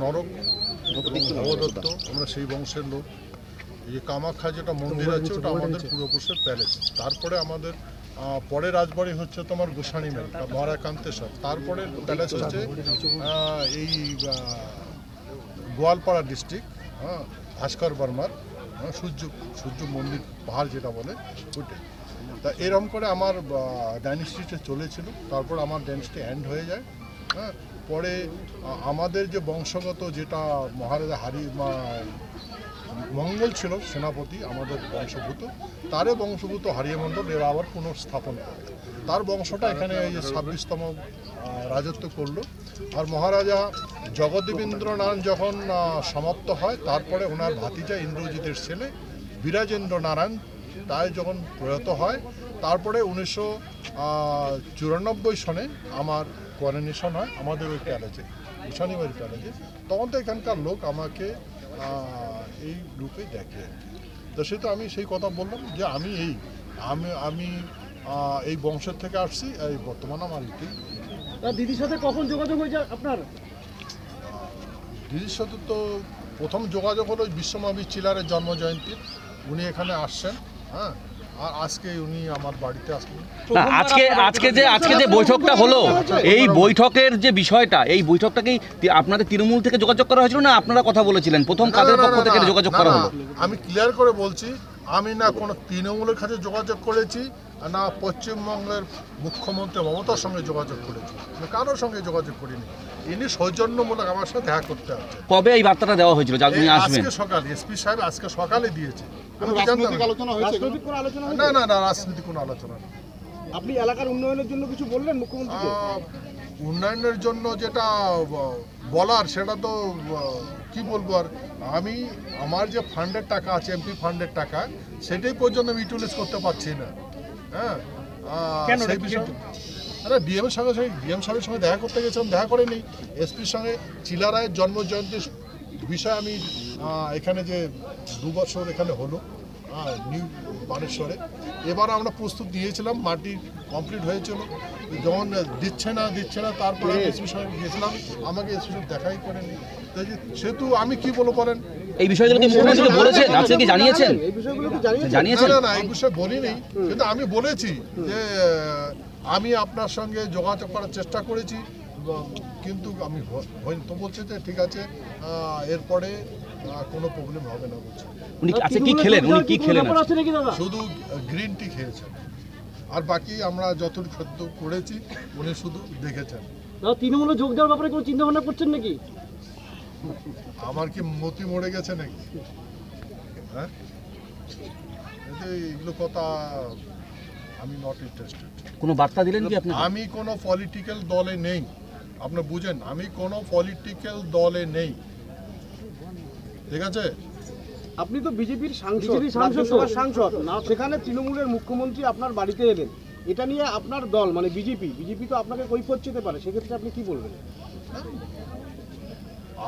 নরক ভবদত্ত আমরা সেই বংশের লোক। এই যে কামাখ্যা যেটা মন্দির আছে ওটা আমাদের পূর্বপুরুষের প্যালেস তারপরে আমাদের পরে রাজবাড়ি হচ্ছে তোমার গোসানি মেল মহারাকান্তেশ্বর। তারপরে প্যালেস হচ্ছে এই গোয়ালপাড়া ডিস্ট্রিক্ট হ্যাঁ ভাস্কর বর্মার হ্যাঁ, সূর্য সূর্য মন্দির পাহাড় যেটা বলে ওইটাই। তা এরকম করে আমার ডাইনেস্টিটা চলেছিল তারপর আমার ডাইনেস্টি এন্ড হয়ে যায় হ্যাঁ। পরে আমাদের যে বংশগত যেটা মহারাজা হারি মঙ্গল ছিল, সেনাপতি আমাদের বংশভূত তারে বংশভূত হারিয়ে মণ্ডল এরা আবার পুনঃস্থাপন করে। তার বংশটা এখানে এই যে ছাব্বিশতম রাজত্ব করল। আর মহারাজা জগদ্দীবেন্দ্রনারায়ণ যখন সমাপ্ত হয়, তারপরে ওনার ভাতিজা ইন্দ্রজিতের ছেলে বিরাজেন্দ্র নারায়ণ তাই যখন প্রয়াত হয়, তারপরে উনিশশো চুরানব্বই সনে আমার কোয়ারেনেশন হয় আমাদের ওই প্যালেজে ঈশানীবাড়ি প্যালেজে। তখন তো এখানকার লোক আমাকে এই রূপে দেখে তো সে তো আমি সেই কথা বললাম যে আমি এই আমি আমি এই বংশের থেকে আসছি এই বর্তমান আমার এটি। তা দিদির সাথে কখন যোগাযোগ হয়েছে আপনার? দিদির সাথে তো প্রথম যোগাযোগ হলো বিশ্বমাবী চিলারের জন্মজয়ন্তী উনি এখানে আসছেন হ্যাঁ? আর আজকে উনি আমার বাড়িতে আসলেন। না আজকে আজকে যে আজকে যে বৈঠকটা হলো এই বৈঠকের যে বিষয়টা এই বৈঠকটাকেই আপনাদের তৃণমূল থেকে যোগাযোগ করা হয়েছিল না আপনারা কথা বলেছিলেন? প্রথম কাদের পক্ষ থেকে যোগাযোগ করা হলো? আমি ক্লিয়ার করে বলছি আমি না কোনো তৃণমূলের কাছে যোগাযোগ করেছি না পশ্চিমবঙ্গের মুখ্যমন্ত্রী মমতার সঙ্গে যোগাযোগ করেছি। আমি কারোর সঙ্গে যোগাযোগ করিনি। ইনি সৌজন্যমূলক আমার সাথে দেখা করতে আছে কবে এই বার্তাটা দেওয়া হয়েছিল? যা আপনি এই আসবেন। আজকে সকালে এসপি সাহেব আজকে সকালে দিয়েছে। না। না না না রাজনীতি কোনো আলোচনা নেই। আপনি এলাকার উন্নয়নের জন্য কিছু বললেন মুখ্যমন্ত্রীকে? আহ, উন্নয়নের জন্য যেটা বলার সেটা তো কি বলব আর আমি আমার যে ফান্ডের টাকা আছে এমপি ফান্ডের টাকা সেটাই পর্যন্ত আমি ইউটিলাইজ করতে পারছি না। হ্যাঁ? কেন? সেই বিষয়ে আরে ডিএম এর সঙ্গে ডিএম সাহেবের সঙ্গে দেখা করতে গেছিলাম দেখা করেনি। এসপির সঙ্গে চিলা রায়ের জন্ম জয়ন্তীর বিষয়ে আমি এখানে যে দু বছর এখানে হলো। নিউ বানেশ্বরে। এবার আমরা প্রস্তুত দিয়েছিলাম মাটি কমপ্লিট হয়েছিল। যখন দিচ্ছে না দিচ্ছে না তারপরে এসপি সঙ্গে গিয়েছিলাম আমাকে এসপি সাহেব দেখাই করেনি তাই যে সেহেতু আমি কি বলব বলেন? এই বিষয়গুলো কি মুখ্যমন্ত্রীকে বলেছেন? আপনি কি জানিয়েছেন? এই বিষয়গুলো কি জানিয়েছেন? না জানিয়েছেন? না না এই বিষয়ে বলিনি। কিন্তু আমি বলেছি যে আমি আপনার সঙ্গে যোগাযোগ করার চেষ্টা করেছি কিন্তু আমি হয়নি তো বলছে যে ঠিক আছে আহ, এরপরে কোনো প্রবলেম হবে না বলছে। উনি আচ্ছা কি খেলেন? উনি কি খেলেন শুধু গ্রিন টি খেয়েছেন। আর বাকি আমরা যতটুকু সত্য করেছি উনি শুধু দেখেছেন। দাদা তৃণমূলে যোগ দেওয়ার ব্যাপারে কোনো চিন্তা ভাবনা করছেন নাকি? আমার কি মতি মরে গেছে নাকি? হ্যাঁ? এগুলো কথা আমি নট ইন্টারেস্টেড কোনো বার্তা দিলেন কি আপনি আমি কোনো পলিটিক্যাল দলে নেই। আপনি বুঝেন আমি কোনো পলিটিক্যাল দলে নেই। ঠিক আছে? আপনি তো বিজেপির সাংসদ রাজ্যসভার সাংসদ না সেখানে তৃণমূলের মুখ্যমন্ত্রী আপনার বাড়িতে এলেন। এটা নিয়ে আপনার দল মানে বিজেপি বিজেপি তো আপনাকে কৈফত চেতে পারে সেক্ষেত্রে আপনি কি বলবেন?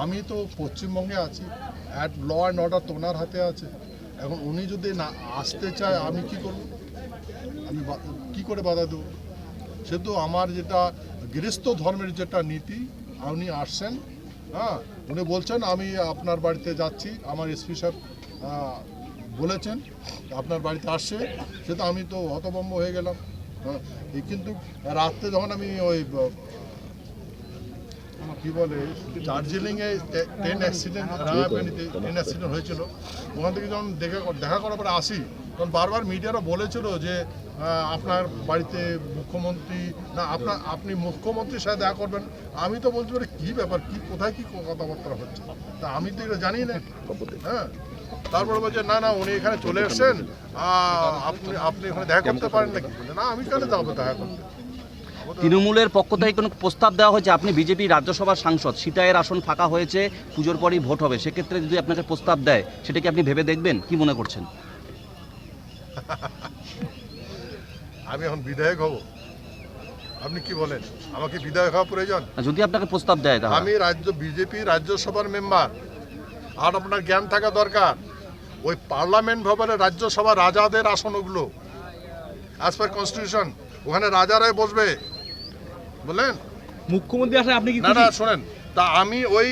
আমি তো পশ্চিমবঙ্গে আছি অ্যাট ল অ্যান্ড অর্ডার তো ওনার হাতে আছে। এখন উনি যদি না আসতে চায় আমি কি করব? আমি কি করে বাধা দেবো? সে তো আমার যেটা গৃহস্থ ধর্মের যেটা নীতি উনি আসছেন হ্যাঁ উনি বলছেন আমি আপনার বাড়িতে যাচ্ছি আমার এসপি সাহেব বলেছেন আপনার বাড়িতে আসছে সে তো আমি তো হতভম্ব হয়ে গেলাম। হ্যাঁ কিন্তু রাত্রে যখন আমি ওই কি বলে দার্জিলিংয়ে ট্রেন অ্যাক্সিডেন্ট রাঙাপানিতে ট্রেন অ্যাক্সিডেন্ট হয়েছিল ওখান থেকে যখন দেখা দেখা করার পরে আসি তখন বারবার মিডিয়ারা বলেছিল যে আপনার বাড়িতে মুখ্যমন্ত্রী, না, আপনার, আপনি মুখ্যমন্ত্রীর সাথে দেখা করবেন। আমি তো বলছি পারি, কী ব্যাপার, কি, কোথায় কি কথাবার্তা হচ্ছে? তা আমি তো এটা জানি না। হ্যাঁ। তারপরে বলছে, না না, উনি এখানে চলে এসছেন। আপনি আপনি এখানে দেখা করতে পারেন নাকি? না, আমি কেন যাব দেখা করতে? তৃণমূলের পক্ষ থেকে কোনো প্রস্তাব দেওয়া হয়েছে? আপনি বিজেপি রাজ্যসভার সাংসদ সিতায়ের আসন ফাঁকা হয়েছে, পুজোর পরই ভোট হবে। সেক্ষেত্রে যদি আপনাকে প্রস্তাব দেয়, সেটা কি আপনি ভেবে দেখবেন? কি মনে করছেন? আমি এখন বিধায়ক হব। আপনি কি বলেন? আমাকে বিধায়ক হওয়া প্রয়োজন? যদি আপনাকে প্রস্তাব দেয় তাহলে। আমি রাজ্য বিজেপি রাজ্যসভার মেম্বার। আর আপনার জ্ঞান থাকা দরকার। ওই পার্লামেন্ট ভবনে রাজ্যসভা রাজাদের আসন ওগুলো অ্যাজ পার কনস্টিটিউশন ওখানে রাজারাই বসবে। বললেন? মুখ্যমন্ত্রী আসলে আপনি কি না না শোনেন। তা আমি ওই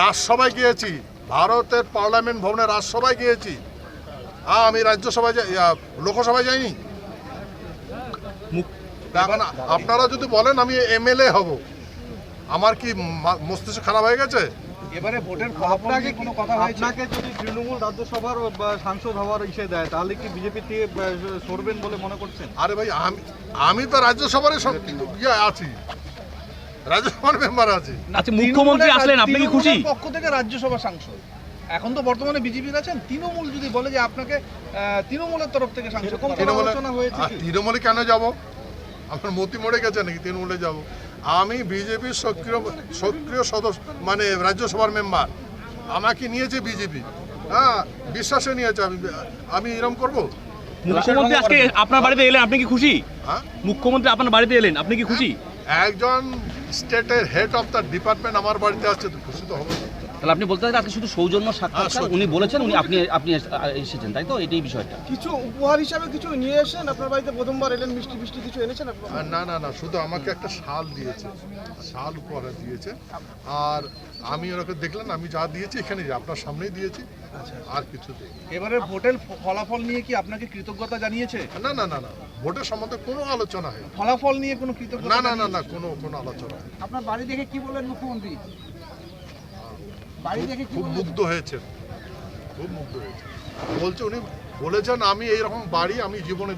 রাজসভায় গিয়েছি। ভারতের পার্লামেন্ট ভবনে রাজসভায় গিয়েছি। আমি রাজ্যসভায় যাই- লোকসভায় যাইনি। এখন আপনারা যদি বলেন আমি এমএলএ হব। আমার কি মস্তিষ্ক খারাপ হয়ে গেছে? এবারে ভোটের আপনাকে কোনো কথা আপনাকে যদি তৃণমূল রাজ্যসভার সাংসদ হওয়ার ইসে দেয় তাহলে কি বিজেপি থেকে সরবেন বলে মনে করছেন? আরে ভাই আমি আমি তো রাজ্যসভার সব ইয়ে আছি। রাজ্যসভার মেম্বার আছি। আচ্ছা মুখ্যমন্ত্রী আসলেন আপনি কি খুশি? পক্ষ থেকে রাজ্যসভা সাংসদ। এখন তো বর্তমানে বিজেপির আছেন তৃণমূল যদি বলে যে আপনাকে তৃণমূলের তরফ থেকে তৃণমূলে আলোচনা হয়েছে আর কি? তৃণমূলে কেন যাব? আমার মতি মরে গেছে নাকি তৃণমূলে যাব? আমি বিজেপির সক্রিয় সক্রিয় সদস্য মানে রাজ্যসভার মেম্বার আমাকে নিয়েছে বিজেপি। হ্যাঁ বিশ্বাসে নিয়েছে। আমি আমি এরকম করব? মুখ্যমন্ত্রী আজকে আপনার বাড়িতে এলেন আপনি কি খুশি? হ্যাঁ? মুখ্যমন্ত্রী আপনার বাড়িতে এলেন আপনি কি খুশি? একজন স্টেটের হেড অফ দ্য ডিপার্টমেন্ট আমার বাড়িতে আসছে তো খুশি তো হবে। তাহলে আপনি বলতে চাচ্ছেন আজকে শুধু সৌজন্য সাক্ষাৎকার হ্যাঁ, উনি বলেছেন উনি আপনি আপনি এসেছেন তাই তো? এটাই বিষয়টা। কিছু উপহার হিসাবে কিছু নিয়ে এসেন আপনার বাড়িতে প্রথমবার এলেন মিষ্টি মিষ্টি কিছু এনেছেন না না না শুধু আমাকে একটা শাল দিয়েছে। শাল উপহার দিয়েছে। আর আমি ওরকম দেখলেন আমি যা দিয়েছি এখানে আপনার সামনেই দিয়েছি। আর কিছু দিই এবারে ভোটের ফলাফল নিয়ে কি আপনাকে কৃতজ্ঞতা জানিয়েছে? না না না না ভোটের সম্বন্ধে কোনো আলোচনা হয় ফলাফল নিয়ে কোনো কৃতজ্ঞতা না না না না কোনো কোনো আলোচনা। আপনার বাড়ি দেখে কি বললেন মুখ্যমন্ত্রী? খুব মুগ্ধ হয়েছে। খুব মুগ্ধ হয়েছে। বলছে উনি বলেছেন আমি এইরকম বাড়ি আমি জীবনে